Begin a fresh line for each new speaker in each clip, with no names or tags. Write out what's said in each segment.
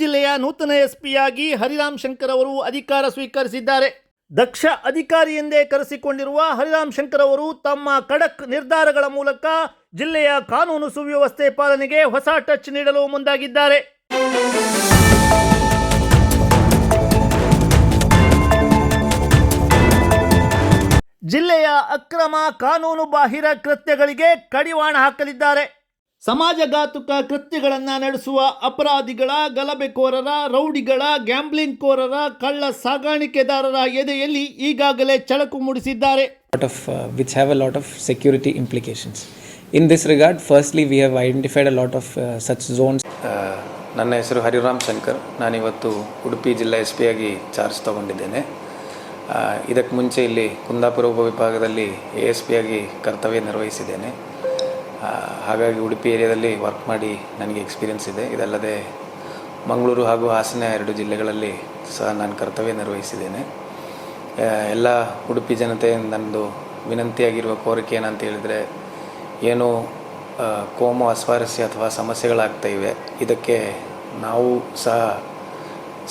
ಜಿಲ್ಲೆಯ ನೂತನ ಎಸ್ಪಿಯಾಗಿ ಹರಿರಾಮ್ ಶಂಕರ್ ಅವರು ಅಧಿಕಾರ ಸ್ವೀಕರಿಸಿದ್ದಾರೆ. ದಕ್ಷ ಅಧಿಕಾರಿ ಎಂದೇ ಕರೆಸಿಕೊಂಡಿರುವ ಹರಿರಾಮ್ ಶಂಕರ್ ಅವರು ತಮ್ಮ ಖಡಕ್ ನಿರ್ಧಾರಗಳ ಮೂಲಕ ಜಿಲ್ಲೆಯ ಕಾನೂನು ಸುವ್ಯವಸ್ಥೆ ಪಾಲನೆಗೆ ಹೊಸ ಟಚ್ ನೀಡಲು ಮುಂದಾಗಿದ್ದಾರೆ. ಜಿಲ್ಲೆಯ ಅಕ್ರಮ ಕಾನೂನು ಬಾಹಿರ ಕೃತ್ಯಗಳಿಗೆ ಕಡಿವಾಣ ಹಾಕಲಿದ್ದಾರೆ. ಸಮಾಜಘಾತುಕ ಕೃತ್ಯಗಳನ್ನು ನಡೆಸುವ ಅಪರಾಧಿಗಳ ಗಲಭೆಕೋರರ ರೌಡಿಗಳ ಗ್ಯಾಂಬ್ಲಿಂಗ್ ಕೋರರ ಕಳ್ಳ ಸಾಗಾಣಿಕೆದಾರರ ಎದೆಯಲ್ಲಿ ಈಗಾಗಲೇ ಚಳಕು ಮೂಡಿಸಿದ್ದಾರೆ
lot of which which have a lot of security implications. In this regard, firstly, we have identified a lot of uh, such zones.
ನನ್ನ ಹೆಸರು ಹರಿರಾಮ್ ಶಂಕರ್ ನಾನಿವತ್ತು ಉಡುಪಿ ಜಿಲ್ಲಾ ಎಸ್ ಪಿ ಆಗಿ ಚಾರ್ಜ್ ತಗೊಂಡಿದ್ದೇನೆ ಇದಕ್ಕೆ ಮುಂಚೆ ಇಲ್ಲಿ ಕುಂದಾಪುರ ಉಪವಿಭಾಗದಲ್ಲಿ ಎ ಎಸ್ ಪಿ ಆಗಿ ಕರ್ತವ್ಯ ನಿರ್ವಹಿಸಿದ್ದೇನೆ ಹಾಗಾಗಿ ಉಡುಪಿ ಏರಿಯಾದಲ್ಲಿ ವರ್ಕ್ ಮಾಡಿ ನನಗೆ ಎಕ್ಸ್ಪೀರಿಯೆನ್ಸ್ ಇದೆ. ಇದಲ್ಲದೆ ಮಂಗಳೂರು ಹಾಗೂ ಹಾಸನ ಎರಡು ಜಿಲ್ಲೆಗಳಲ್ಲಿ ಸಹ ನಾನು ಕರ್ತವ್ಯ ನಿರ್ವಹಿಸಿದ್ದೇನೆ. ಎಲ್ಲ ಉಡುಪಿ ಜನತೆ ನನ್ನದು ವಿನಂತಿಯಾಗಿರುವ ಕೋರಿಕೆ ಏನಂತ ಹೇಳಿದರೆ, ಏನು ಕೋಮ ಅಸ್ವಾರಸ್ಯ ಅಥವಾ ಸಮಸ್ಯೆಗಳಾಗ್ತಾ ಇವೆ. ಇದಕ್ಕೆ ನಾವು ಸಹ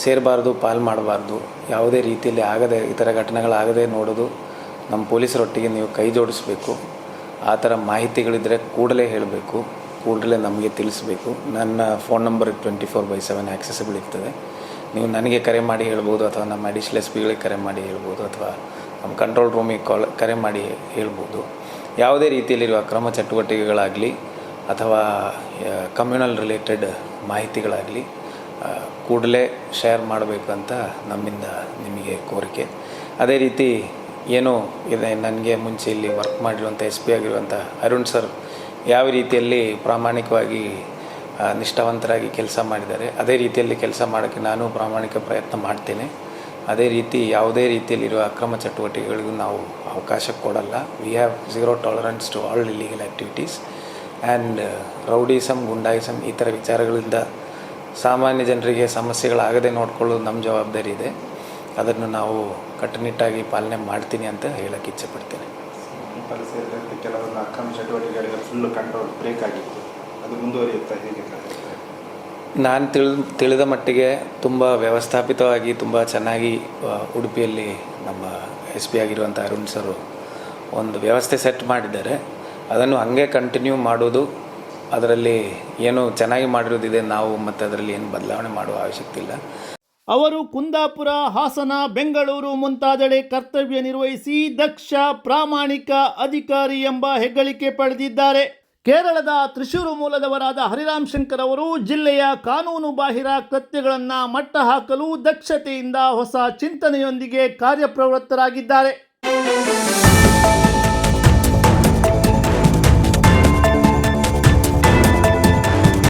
ಸೇರಬಾರ್ದು, ಪಾಲು ಮಾಡಬಾರ್ದು. ಯಾವುದೇ ರೀತಿಯಲ್ಲಿ ಆಗದೆ ಥರ ಘಟನೆಗಳಾಗದೆ ನೋಡೋದು ನಮ್ಮ ಪೊಲೀಸರೊಟ್ಟಿಗೆ ನೀವು ಕೈ ಜೋಡಿಸಬೇಕು. ಆ ಥರ ಮಾಹಿತಿಗಳಿದ್ದರೆ ಕೂಡಲೇ ಹೇಳಬೇಕು, ಕೂಡಲೇ ನಮಗೆ ತಿಳಿಸ್ಬೇಕು. ನನ್ನ phone number twenty four by seven accessible ಇರ್ತದೆ. ನೀವು ನನಗೆ ಕರೆ ಮಾಡಿ ಹೇಳ್ಬೋದು ಅಥವಾ ನಮ್ಮ ಅಡಿಷನಲ್ ಎಸ್ ಪಿಗಳಿಗೆ ಕರೆ ಮಾಡಿ ಹೇಳ್ಬೋದು ಅಥವಾ ನಮ್ಮ ಕಂಟ್ರೋಲ್ ರೂಮಿಗೆ ಕಾಲ್ ಕರೆ ಮಾಡಿ ಹೇಳ್ಬೋದು. ಯಾವುದೇ ರೀತಿಯಲ್ಲಿರುವ ಅಕ್ರಮ ಚಟುವಟಿಕೆಗಳಾಗಲಿ ಅಥವಾ ಕಮ್ಯುನಲ್ ರಿಲೇಟೆಡ್ ಮಾಹಿತಿಗಳಾಗಲಿ ಕೂಡಲೇ ಶೇರ್ ಮಾಡಬೇಕು ಅಂತ ನಮ್ಮಿಂದ ನಿಮಗೆ ಕೋರಿಕೆ. ಅದೇ ರೀತಿ ಏನು ಇದೆ, ನನಗೆ ಮುಂಚೆ ಇಲ್ಲಿ ವರ್ಕ್ ಮಾಡಿರುವಂಥ ಎಸ್ ಪಿ ಆಗಿರುವಂಥ ಅರುಣ್ ಸರ್ ಯಾವ ರೀತಿಯಲ್ಲಿ ಪ್ರಾಮಾಣಿಕವಾಗಿ ನಿಷ್ಠಾವಂತರಾಗಿ ಕೆಲಸ ಮಾಡಿದ್ದಾರೆ, ಅದೇ ರೀತಿಯಲ್ಲಿ ಕೆಲಸ ಮಾಡೋಕ್ಕೆ ನಾನು ಪ್ರಾಮಾಣಿಕ ಪ್ರಯತ್ನ ಮಾಡ್ತೇನೆ. ಅದೇ ರೀತಿ ಯಾವುದೇ ರೀತಿಯಲ್ಲಿರುವ ಅಕ್ರಮ ಚಟುವಟಿಕೆಗಳಿಗೂ ನಾವು ಅವಕಾಶ ಕೊಡಲ್ಲ. We have zero tolerance to all illegal activities and rowdyism goondaism ಈ ಥರ ವಿಚಾರಗಳಿಂದ ಸಾಮಾನ್ಯ ಜನರಿಗೆ ಸಮಸ್ಯೆಗಳಾಗದೆ ನೋಡಿಕೊಳ್ಳೋದು ನಮ್ಮ ಜವಾಬ್ದಾರಿ ಇದೆ. ಅದನ್ನು ನಾವು ಕಟ್ಟುನಿಟ್ಟಾಗಿ ಪಾಲನೆ ಮಾಡ್ತೀನಿ ಅಂತ ಹೇಳಕ್ಕೆ
ಇಚ್ಛೆ ಪಡ್ತೇನೆ ಕೆಲವೊಂದು ಅಕ್ರಮ ಚಟುವಟಿಕೆಗಳಿಗೆ ಫುಲ್ ಕಂಟ್ರೋಲ್ ಬ್ರೇಕ್ ಆಗಿತ್ತು. ಅದು ಮುಂದುವರಿಯುತ್ತಾ ಹೇಗೆ
ನಾನು ತಿಳಿದ ತಿಳಿದ ಮಟ್ಟಿಗೆ ತುಂಬ ವ್ಯವಸ್ಥಾಪಿತವಾಗಿ ತುಂಬ ಚೆನ್ನಾಗಿ ಉಡುಪಿಯಲ್ಲಿ ನಮ್ಮ ಎಸ್ ಪಿ ಆಗಿರುವಂಥ ಅರುಣ್ ಸರು ಒಂದು ವ್ಯವಸ್ಥೆ ಸೆಟ್ ಮಾಡಿದ್ದಾರೆ. ಅದನ್ನು ಹಾಗೆ ಕಂಟಿನ್ಯೂ ಮಾಡೋದು ಅದರಲ್ಲಿ ಏನು ಚೆನ್ನಾಗಿ ಮಾಡಿರೋದಿದೆ ನಾವು ಮತ್ತು ಅದರಲ್ಲಿ ಏನು ಬದಲಾವಣೆ ಮಾಡುವ ಅವಶ್ಯಕತೆ ಇಲ್ಲ.
ಅವರು ಕುಂದಾಪುರ, ಹಾಸನ, ಬೆಂಗಳೂರು ಮುಂತಾದೆಡೆ ಕರ್ತವ್ಯ ನಿರ್ವಹಿಸಿ ದಕ್ಷ ಪ್ರಾಮಾಣಿಕ ಅಧಿಕಾರಿ ಎಂಬ ಹೆಗ್ಗಳಿಕೆ ಪಡೆದಿದ್ದಾರೆ. ಕೇರಳದ ತ್ರಿಶೂರು ಮೂಲದವರಾದ ಹರಿರಾಮ್ ಶಂಕರ್ ಅವರು ಜಿಲ್ಲೆಯ ಕಾನೂನು ಬಾಹಿರ ಕೃತ್ಯಗಳನ್ನು ಮಟ್ಟ ಹಾಕಲು ದಕ್ಷತೆಯಿಂದ ಹೊಸ ಚಿಂತನೆಯೊಂದಿಗೆ ಕಾರ್ಯಪ್ರವೃತ್ತರಾಗಿದ್ದಾರೆ.